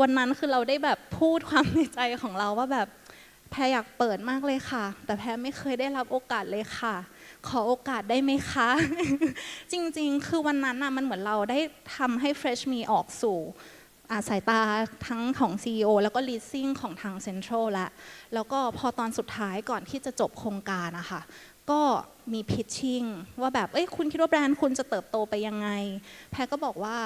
วันนั้นคือเราได้แบบพูดความในใจของเราว่าแบบแพรอยากเปิดมากเลยค่ะ แต่แพรไม่เคยได้รับโอกาสเลยค่ะ ขอโอกาสได้ไหมคะ จริงๆ คือวันนั้นน่ะมันเหมือนเราได้ทำให้ Fresh Me ออกสู่สายตาทั้งของ CEO แล้วก็ leasing ของทาง Central แล้วแล้วก็พอตอนสุดท้ายก่อนที่จะจบโครงการอะคะก็มี pitching ว่าแบบ เอ้ยคุณคิดว่าแบรนด์คุณจะเติบโตไปยังไง แพรก็บอกว่า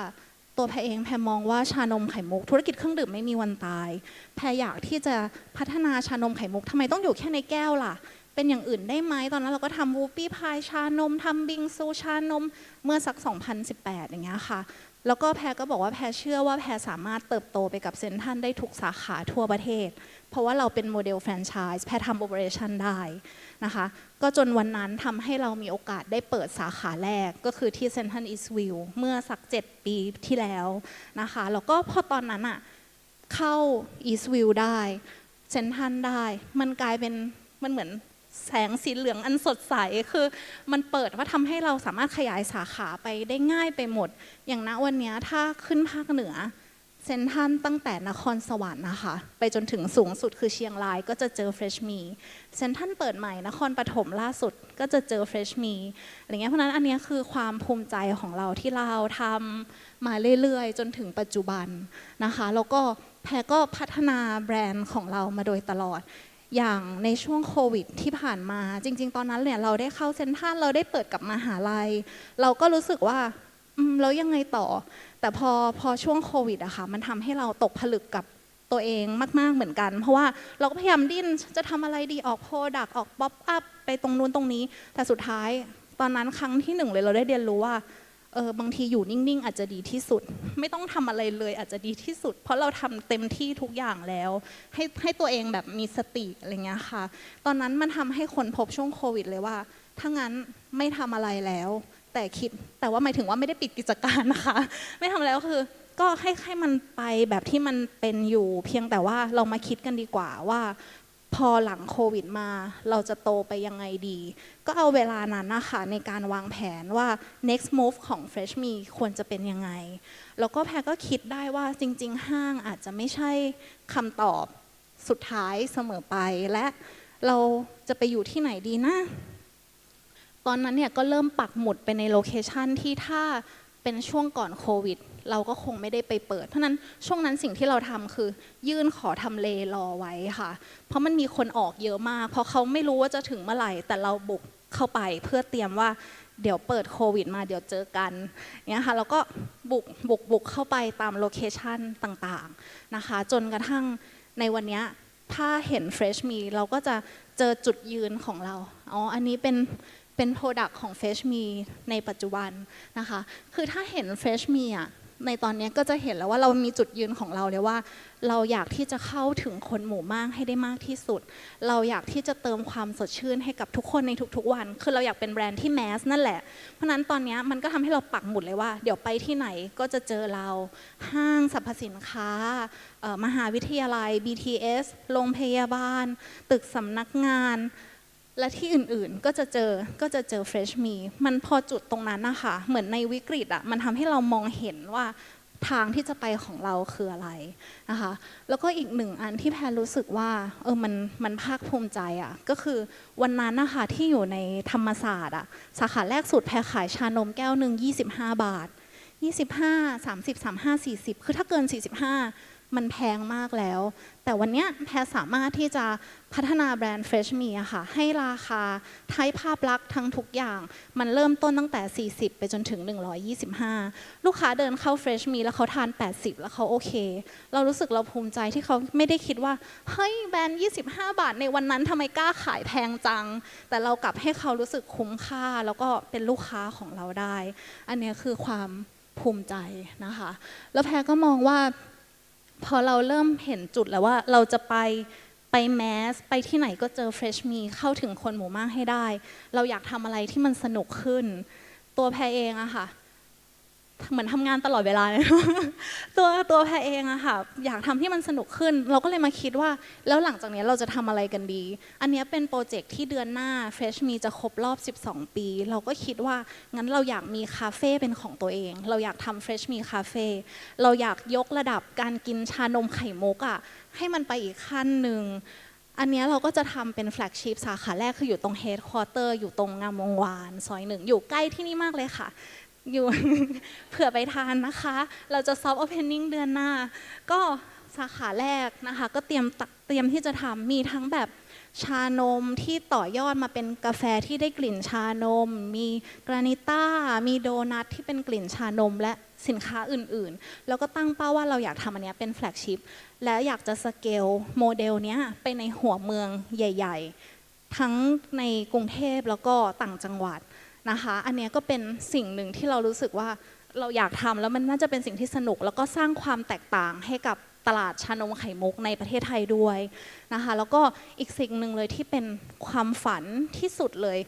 ตัวแพรเองแพรมองว่าชานมไข่มุก ธุรกิจเครื่องดื่มไม่มีวันตาย แพรอยากที่จะพัฒนาชานมไข่มุกทำไมต้องอยู่แค่ในแก้วล่ะ เป็นอย่างอื่นได้ไหมตอนนั้นเราก็ทำวูปี้พายชานมทำบิงซูชานมเมื่อสัก 2018 อย่างเงี้ยค่ะ แล้วก็แพรก็บอกว่าแพรเชื่อว่าแพรสามารถเติบโตไปกับเซนทันได้ทุกสาขาทั่วประเทศ เพราะว่าเราเป็นโมเดลแฟรนไชส์แพรทำโอเปอเรชันได้นะคะ ก็จนวันนั้นทำให้เรามีโอกาสได้เปิดสาขาแรกก็คือที่เซนทรัลอีสต์วิวเมื่อสัก 7 ปีที่แล้วนะคะ แล้วก็พอตอนนั้นอะเข้าอีสต์วิวได้เซนทันได้ มันกลายเป็นมันเหมือน แสงสีเหลืองอันสดใสคือมันเปิดว่าทำให้เราสามารถขยายสาขาไปได้ง่ายไปหมด อย่างณวันนี้ถ้าขึ้นภาคเหนือ เซนทันตั้งแต่นครสวรรค์นะคะ ไปจนถึงสูงสุดคือเชียงรายก็จะเจอเฟรชมีเซนทันเปิดใหม่นครปฐมล่าสุดก็จะเจอเฟรชมีอะไรเงี้ยเพราะฉะนั้นอันนี้คือความภูมิใจของเราที่เราทำมาเรื่อยๆ จนถึงปัจจุบันนะคะ แล้วก็แพรก็พัฒนาแบรนด์ของเรามาโดยตลอด อย่างในช่วงโควิดที่ผ่านมา จริง ๆ ตอนนั้นเนี่ยเราได้เข้าเซ็นทรัลเราได้เปิดกับมหาลัย เราก็รู้สึกว่าอืมแล้วยังไงต่อ แต่พอพอช่วงโควิดอะค่ะมันทำให้เราตกผลึกกับตัวเองมาก ๆ เหมือนกัน เพราะว่าเราก็พยายามดิ้นจะทำอะไรดีออกโปรดักออกป๊อปอัพไปตรงนู้นตรงนี้ แต่สุดท้ายตอนนั้นครั้งที่หนึ่งเลยเราได้เรียนรู้ว่า เออบางทีอยู่นิ่งๆ อาจจะดีที่สุด ไม่ต้องทำอะไรเลยอาจจะดีที่สุด เพราะเราทำเต็มที่ทุกอย่างแล้ว ให้ให้ตัวเองแบบมีสติอะไรเงี้ยค่ะ ตอนนั้นมันทำให้คนพบช่วงโควิดเลยว่า ถ้างั้นไม่ทำอะไรแล้ว แต่คิดแต่ว่าหมายถึงว่าไม่ได้ปิดกิจการนะคะ ไม่ทำแล้วคือ ก็ให้ให้มันไปแบบที่มันเป็นอยู่ เพียงแต่ว่าเรามาคิดกันดีกว่าว่า พอหลังโควิดมาเราจะโตไปยังไงดี ก็เอาเวลานั้นนะคะในการวางแผนว่า next move ของ Fresh Me ควรจะเป็นยังไง แล้วก็แพรก็คิดได้ว่าจริง ๆ ห้างอาจจะไม่ใช่คำตอบสุดท้ายเสมอไป และเราจะไปอยู่ที่ไหนดีนะ ตอนนั้นเนี่ยก็เริ่มปักหมุดไปในโลเคชันที่ถ้าเป็นช่วงก่อนโควิด เราก็คงไม่ได้ไปเปิด เพราะนั้นช่วงนั้นสิ่งที่เราทำคือ ยื่นขอทำเลรอไว้ค่ะ เพราะมันมีคนออกเยอะมาก เพราะเขาไม่รู้ว่าจะถึงเมื่อไหร่ แต่เราบุกเข้าไปเพื่อเตรียมว่าเดี๋ยวเปิดโควิดมาเดี๋ยวเจอกันเนี่ยค่ะแล้วก็บุกบุกบุกเข้าไปตามโลเคชันต่างๆนะคะ จนกระทั่งในวันนี้ถ้าเห็น Fresh Me เราก็จะเจอจุดยืนของเรา อ๋อ อันนี้เป็นเป็น Product ของ Fresh Me ในปัจจุบันนะคะ คือถ้าเห็น Fresh Me อะ ในตอนนี้ก็จะเห็นแล้วว่าเรามีจุดยืนของเราเลยว่า เราอยากที่จะเข้าถึงคนหมู่มากให้ได้มากที่สุด เราอยากที่จะเติมความสดชื่นให้กับทุกคนในทุกๆวัน คือเราอยากเป็นแบรนด์ที่แมสนั่นแหละ เพราะนั้นตอนนี้มันก็ทำให้เราปักหมุดเลยว่า เดี๋ยวไปที่ไหนก็จะเจอเรา ห้างสรรพสินค้า มหาวิทยาลัย BTS โรงพยาบาล ตึกสำนักงาน และที่อื่นๆก็จะเจอก็จะเจอ Fresh Me มันพอจุดตรงนั้นนะคะเหมือนในวิกฤตอะมันทำให้เรามองเห็นว่าทางที่จะไปของเราคืออะไรนะคะแล้วก็อีกหนึ่งอันที่แพรรู้สึกว่าเออมันมันภาคภูมิใจอะก็คือวันนั้นนะคะที่อยู่ในธรรมศาสตร์อะสาขาแรกสุดแพรขายชานมแก้วหนึ่ง25 บาท 25 30 35 40 คือถ้าเกิน 45 มันแพงมากแล้ว แต่วันนี้แพรสามารถที่จะพัฒนาแบรนด์ Fresh Me อะค่ะ ให้ราคาไทยภาพลักษณ์ทั้งทุกอย่าง มันเริ่มต้นตั้งแต่ 40 ไปจนถึง 125 ลูกค้าเดินเข้า Fresh Me แล้วเขาทาน 80 แล้วเขาโอเค เรารู้สึกเราภูมิใจที่เขาไม่ได้คิดว่า เฮ้ย แบรนด์ 25 บาทในวันนั้นทำไมกล้าขายแพงจัง แต่เรากลับให้เขารู้สึกคุ้มค่า แล้วก็เป็นลูกค้าของเราได้ อันนี้คือความภูมิใจนะคะ แล้วแพรก็มองว่า พอเราเริ่มเห็นจุดแล้วว่าเราจะไปไปแมสไปที่ไหนก็เจอเฟรชมีเข้าถึงคนหมู่มากให้ได้ เราอยากทำอะไรที่มันสนุกขึ้น ตัวแพรเองอะค่ะ เหมือนทำงานตลอดเวลาเลยตัวตัวแพรเองอะค่ะอยากทำให้มันสนุกขึ้น เราก็เลยมาคิดว่า แล้วหลังจากนี้เราจะทำอะไรกันดี อันนี้เป็นโปรเจกต์ที่เดือนหน้า Fresh Me จะครบรอบ 12 ปี เราก็คิดว่างั้นเราอยากมีคาเฟ่เป็นของตัวเอง เราอยากทำ Fresh Me คาเฟ่เราอยากยกระดับการกินชานมไข่มุกอะให้มันไปอีกขั้นหนึ่งอันนี้เราก็จะทำเป็นแฟลกชิพสาขาแรกคืออยู่ตรงเฮดควอเตอร์อยู่ตรงงามวงวานซอยหนึ่งอยู่ใกล้ที่นี่มากเลยค่ะ อยู่ เผื่อไปทานนะคะ เราจะซอฟต์โอเพนนิ่งเดือนหน้า ก็สาขาแรกนะคะ ก็เตรียมตะเตรียมที่จะทำมีทั้งแบบชานมที่ต่อยอดมาเป็นกาแฟที่ได้กลิ่นชานม มีกรานิต้า มีโดนัทที่เป็นกลิ่นชานม และสินค้าอื่นๆ แล้วก็ตั้งเป้าว่าเราอยากทำอันนี้เป็นแฟลกชิพและอยากจะสเกลโมเดลนี้ไปในหัวเมืองใหญ่ ๆ ทั้งในกรุงเทพแล้วก็ต่างจังหวัด นะคะ อันเนี้ยก็เป็นสิ่งหนึ่งที่เรารู้สึกว่าเราอยากทำแล้วมันน่าจะเป็นสิ่งที่สนุก แล้วก็สร้างความแตกต่างให้กับตลาดชานมไข่มุกในประเทศไทยด้วยนะคะแล้วก็อีกสิ่งหนึ่งเลยที่เป็นความฝันที่สุดเลย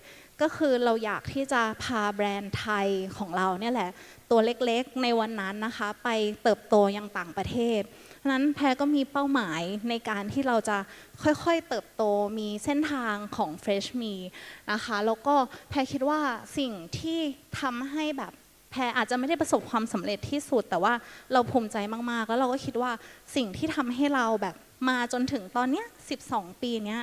ก็คือเราอยากที่จะพาแบรนด์ไทยของเราเนี่ยแหละตัวเล็กๆในวันนั้นนะคะ ไปเติบโตยังต่างประเทศะนั้นแพรก็มีเป้าหมายในการที่เราจะค่อยๆเติบโตมีเส้นทางของ Fresh Me นะคะ แล้วก็แพรคิดว่าสิ่งที่ทำให้แบบแพรอาจจะไม่ได้ประสบความสำเร็จที่สุด แต่ว่าเราภูมิใจมากๆ แล้วเราก็คิดว่าสิ่งที่ทำให้เราแบบมาจนถึงตอนเนี้ย 12 ปีเนี้ย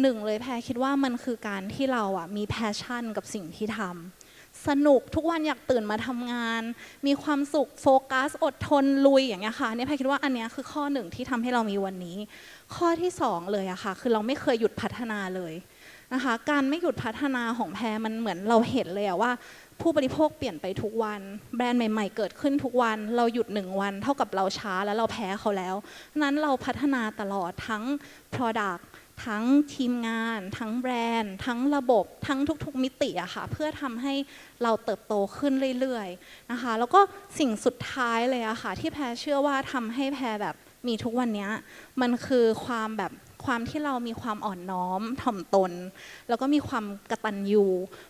หนึ่งเลยแพรคิดว่ามันคือการที่เราอะมีแพชชั่นกับสิ่งที่ทำ สนุกทุกวันอยากตื่นมาทำงาน มีความสุขโฟกัส อดทนลุยอย่างเงี้ยค่ะเนี่ยแพคิดว่าอันเนี้ยคือข้อหนึ่งที่ทำให้เรามีวันนี้ ข้อที่สองเลยอะค่ะ คือเราไม่เคยหยุดพัฒนาเลยนะคะ การไม่หยุดพัฒนาของแพรมันเหมือนเราเห็นเลยอะว่า ผู้บริโภคเปลี่ยนไปทุกวัน แบรนด์ใหม่ๆ เกิดขึ้นทุกวัน เราหยุดหนึ่งวัน เท่ากับเราช้าแล้วเราแพ้เขาแล้วนั้นเราพัฒนาตลอดทั้ง Product ทั้งทีมงาน ทั้งแบรนด์ ทั้งระบบ ทั้งทุกๆมิติอะค่ะ เพื่อทำให้เราเติบโตขึ้นเรื่อยๆนะคะ แล้วก็สิ่งสุดท้ายเลยอะค่ะ ที่แพรเชื่อว่าทำให้แพรแบบมีทุกวันนี้ มันคือความแบบ ความที่เรามีความอ่อนน้อมถ่อมตน แล้วก็มีความกระตัญญู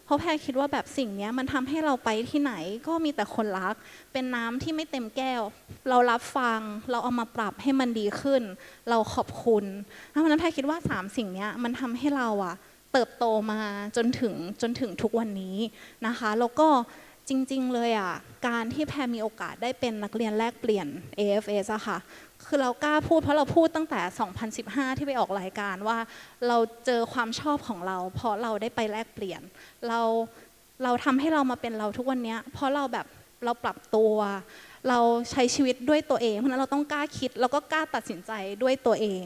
เพราะแพรคิดว่าแบบสิ่งนี้มันทำให้เราไปที่ไหนก็มีแต่คนรัก เป็นน้ำที่ไม่เต็มแก้ว เรารับฟังเราเอามาปรับให้มันดีขึ้น เราขอบคุณเพราะฉะนั้นแพรคิดว่าสามสิ่งนี้มันทำให้เราอะเติบโตมาจนถึงจนถึงทุกวันนี้นะคะแล้วก็จริง ๆ เลยอะ การที่แพรมีโอกาสได้เป็นนักเรียนแลกเปลี่ยน AFS อะค่ะ คือเรากล้าพูดเพราะเราพูดตั้งแต่ 2015 ที่ไปออกรายการว่าเราเจอความชอบของเรา เพราะเราได้ไปแลกเปลี่ยน เราเราทำให้เรามาเป็นเราทุกวันนี้เพราะเราแบบเราปรับตัว เราใช้ชีวิตด้วยตัวเองเพราะฉะนั้นเราต้องกล้าคิดแล้วก็กล้าตัดสินใจด้วยตัวเอง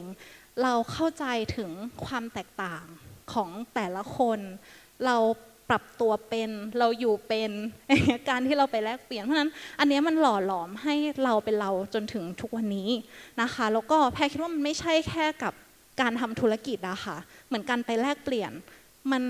เราเข้าใจถึงความแตกต่างของแต่ละคน เรา ปรับตัวเป็นเราอยู่เป็นการที่เราไปแลกเปลี่ยนเพราะฉะนั้นอันนี้มันหล่อหลอมให้เราเป็นเราจนถึงทุกวันนี้นะคะแล้วก็แพรคิดว่ามันไม่ใช่แค่กับการทำธุรกิจอะค่ะเหมือนการไปแลกเปลี่ยน มัน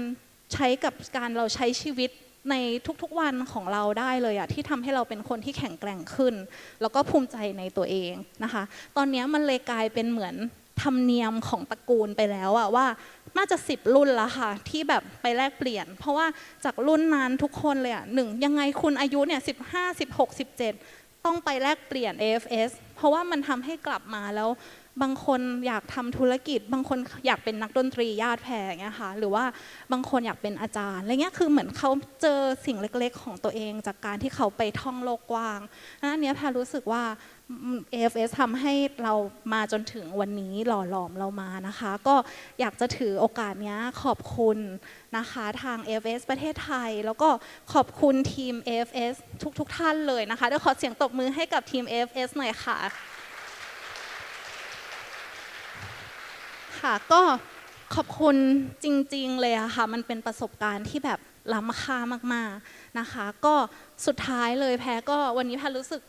ใช้กับการเราใช้ชีวิตในทุกๆวันของเราได้เลยอะที่ทำให้เราเป็นคนที่แข็งแกร่งขึ้น แล้วก็ภูมิใจในตัวเองนะคะ ตอนนี้มันเลยกลายเป็นเหมือน ธรรมเนียมของตระกูลไปแล้วอะว่าน่าจะสิบรุ่นแล้วค่ะ ที่แบบไปแลกเปลี่ยน เพราะว่าจากรุ่นนั้นทุกคนเลยอะหนึ่งยังไงคุณอายุเนี่ยสิบห้าสิบหกสิบเจ็ดต้องไปแลกเปลี่ยน AFS เพราะว่ามันทำให้กลับมาแล้ว บางคนอยากทำธุรกิจ บางคนอยากเป็นนักดนตรีญาติแพรอย่างเงี้ยค่ะหรือว่าบางคนอยากเป็นอาจารย์อะไรเงี้ยคือเหมือนเขาเจอสิ่งเล็กๆ ของตัวเอง จากการที่เขาไปท่องโลกกว้างอันเนี้ยแพรรู้สึกว่า AFS ทำให้เรามาจนถึงวันนี้หล่อหลอมเรามานะคะ ก็อยากจะถือโอกาสนี้ขอบคุณนะคะทาง AFS ประเทศไทย แล้วก็ขอบคุณทีม AFS ทุกๆทท่านเลยนะคะเดี๋ยวขอเสียงตบมือให้กับทีม AFS หน่อยค่ะ ค่ะก็ขอบคุณจริงๆเลยอะค่ะ มันเป็นประสบการณ์ที่แบบล้ำค่ามากๆนะคะ ก็สุดท้ายเลยแพ้ก็วันนี้แพ้รู้สึก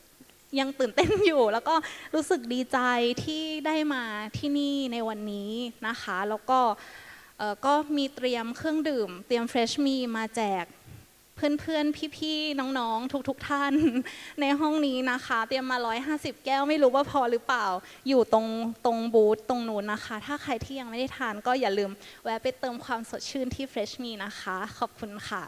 ยังตื่นเต้นอยู่ แล้วก็รู้สึกดีใจที่ได้มาที่นี่ในวันนี้นะคะ แล้วก็ก็มีเตรียมเครื่องดื่ม เตรียม Fresh Me มาแจกเพื่อนๆ พี่ๆ น้องๆ ทุกๆท่านในห้องนี้นะคะ เตรียมมา 150 แก้วไม่รู้ว่าพอหรือเปล่า อยู่ตรงตรงบูธตรงนู้นนะคะ ถ้าใครที่ยังไม่ได้ทานก็อย่าลืมแวะไปเติมความสดชื่นที่ Fresh Me นะคะ ขอบคุณค่ะ